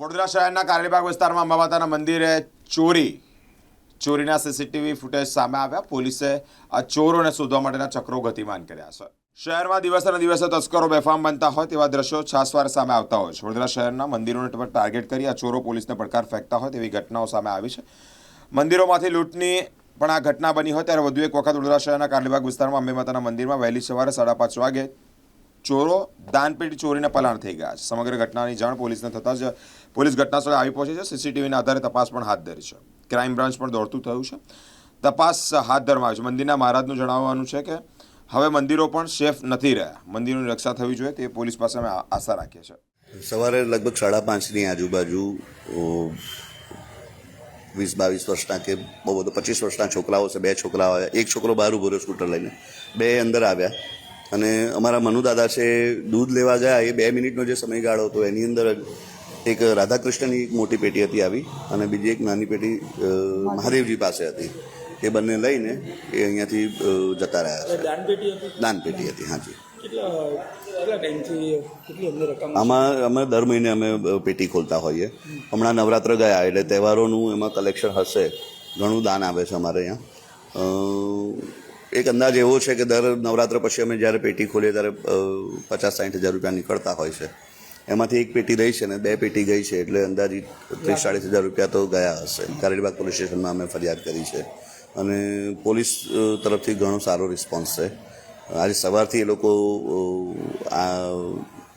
વડોદરા શહેરના કારેલીબાગ વિસ્તારમાં અંબા માતાના મંદિરે ચોરી, ચોરીના સીસીટીવી ફૂટેજ સામે આવ્યા. પોલીસે આ ચોરોને શોધવા માટેના ચક્રો ગતિમાન કર્યા છે. શહેરમાં દિવસે ને દિવસે તસ્કરો બેફામ બનતા હોય તેવા દ્રશ્યો છાસવાર સામે આવતા હોય છે. વડોદરા શહેરના મંદિરોને ટાર્ગેટ કરી આ ચોરો પોલીસને પડકાર ફેંકતા હોય તેવી ઘટનાઓ સામે આવી છે. મંદિરોમાંથી લૂંટની પણ આ ઘટના બની હોય ત્યારે વધુ એક વખત વડોદરા શહેરના કારેલીબાગ વિસ્તારમાં અંબે માતાના મંદિરમાં વહેલી સવારે સાડા પાંચ વાગે ચોરો દાનપેટી ચોરીને પલાણ થઈ ગયા છે. સમગ્ર ઘટનાની જાણ પોલીસને થતાં જ પોલીસ ઘટનાસ્થળે આવી પહોંચી છે. સીસીટીવીના આધારે તપાસ પણ હાથ ધરી છે. ક્રાઇમ બ્રાન્ચ પણ દોડતું થયું છે. તપાસ હાથ ધરવામાં આવી છે. મંદિરના મહારાજનું જણાવવાનું છે કે હવે મંદિરો પણ સેફ નથી રહ્યા. મંદિરોની રક્ષા થવી જોઈએ તે પોલીસ પાસે અમે આશા રાખીએ છીએ. સવારે લગભગ સાડા પાંચની આજુબાજુ વીસ બાવીસ વર્ષના કે બહુ બધો પચીસ વર્ષના છોકરાઓ છે, બે છોકરાઓ આવ્યા. એક છોકરો બહાર ઊભો રહ્યો સ્કૂટર લઈને. બે અંદર આવ્યા. અને અમારા મનુ દાદા છે દૂધ લેવા ગયા એ બે મિનિટનો જે સમયગાળો હતો એની અંદર જ એક રાધાકૃષ્ણની એક મોટી પેટી હતી આવી અને બીજી એક નાની પેટી મહાદેવજી પાસે હતી. એ બંને લઈને એ અહીંયાથી જતા રહ્યા છે. દાન પેટી હતી? દાન પેટી હતી હાજી આમાં અમે દર મહિને અમે પેટી ખોલતા હોઈએ. હમણાં નવરાત્ર ગયા એટલે તહેવારોનું એમાં કલેક્શન હશે. ઘણું દાન આવે છે અમારે અહીંયા. એક અંદાજ એવો છે કે દર નવરાત્ર પછી અમે જ્યારે પેટી ખોલીએ ત્યારે પચાસ સાઠ હજાર રૂપિયા નીકળતા હોય છે. એમાંથી એક પેટી રહી છે ને બે પેટી ગઈ છે એટલે અંદાજિત ત્રીસ ચાળીસ હજાર રૂપિયા તો ગયા હશે. કારેલીબાગ પોલીસ સ્ટેશનમાં અમે ફરિયાદ કરી છે. અને પોલીસ તરફથી ઘણો સારો રિસ્પોન્સ છે. આજે સવારથી એ લોકો આ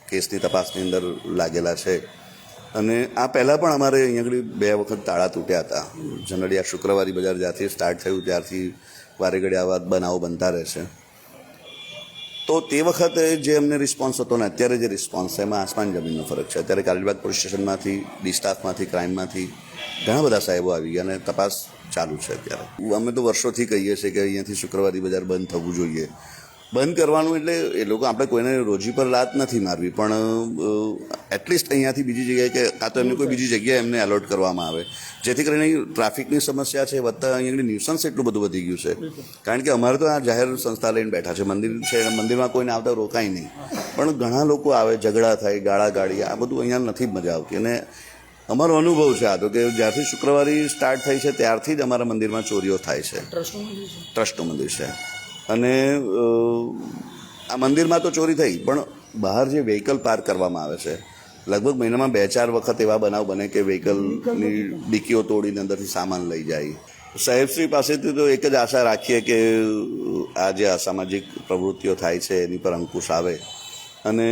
કેસની તપાસની અંદર લાગેલા છે. અને આ પહેલાં પણ અમારે અહીંયા આગળ બે વખત તાળા તૂટ્યા હતા. જનરલી આ શુક્રવારી બજાર જ્યારથી સ્ટાર્ટ થયું ત્યારથી વારે ઘડી આવા બનાવો બનતા રહે છે તો તે વખતે જે અમને રિસ્પોન્સ હતો ને, અત્યારે જે રિસ્પોન્સ છે, એમાં આસમાન જમીનનો ફરક છે. અત્યારે કાલીબાગ પોલીસ સ્ટેશનમાંથી ડિસ્ટાફમાંથી ક્રાઇમમાંથી ઘણા બધા સાહેબો આવી ગયા અને તપાસ ચાલુ છે અત્યારે. અમે તો વર્ષોથી કહીએ છીએ કે અહીંયાથી શુક્રવારી બજાર બંધ થવું જોઈએ. બંધ કરવાનું એટલે એ લોકો આપણે કોઈને રોજી પર લાત નથી મારવી પણ એટલીસ્ટ અહીંયાથી બીજી જગ્યાએ કે કાં તો એમને કોઈ બીજી જગ્યાએ એમને એલોટ કરવામાં આવે. જેથી કરીને ટ્રાફિકની સમસ્યા છે વધતા અહીંયા ન્યુસન્સ એટલું બધું વધી ગયું છે. કારણ કે અમારે તો આ જાહેર સંસ્થા લઈને બેઠા છે મંદિર છે મંદિરમાં કોઈને આવતા રોકાય નહીં. પણ ઘણા લોકો આવે ઝઘડા થાય ગાળા ગાળી આ બધું અહીંયા નથી મજા આવતી. અને અમારો અનુભવ છે આ તો કે જ્યારથી શુક્રવારી સ્ટાર્ટ થઈ છે ત્યારથી જ અમારા મંદિરમાં ચોરીઓ થાય છે? ટ્રસ્ટનું મંદિર છે. અને આ મંદિરમાં તો ચોરી થઈ પણ બહાર જે વ્હીકલ પાર્ક કરવામાં આવે છે લગભગ મહિનામાં બે ચાર વખત એવા બનાવ બને કે વ્હીકલની ડીકીઓ તોડીને અંદરથી સામાન લઈ જાય. સાહેબશ્રી પાસેથી તો એક જ આશા રાખીએ કે આ જે અસામાજિક પ્રવૃત્તિઓ થાય છે એની પર અંકુશ આવે. અને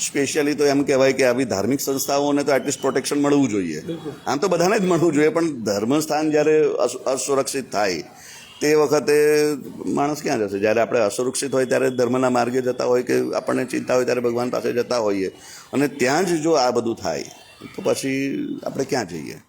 સ્પેશિયલી તો એમ કહેવાય કે આવી ધાર્મિક સંસ્થાઓને તો એટલીસ્ટ પ્રોટેક્શન મળવું જોઈએ. આમ તો બધાને જ મળવું જોઈએ પણ ધર્મસ્થાન જ્યારે અસુરક્ષિત થાય તે વખતે માણસ ક્યાં જશે? જ્યારે આપણે અસુરક્ષિત હોય ત્યારે ધર્મના માર્ગે જતા હોય કે આપણને ચિંતા હોય ત્યારે ભગવાન પાસે જતા હોઈએ. અને ત્યાં જ જો આ બધું થાય, તો પછી આપણે ક્યાં જઈએ?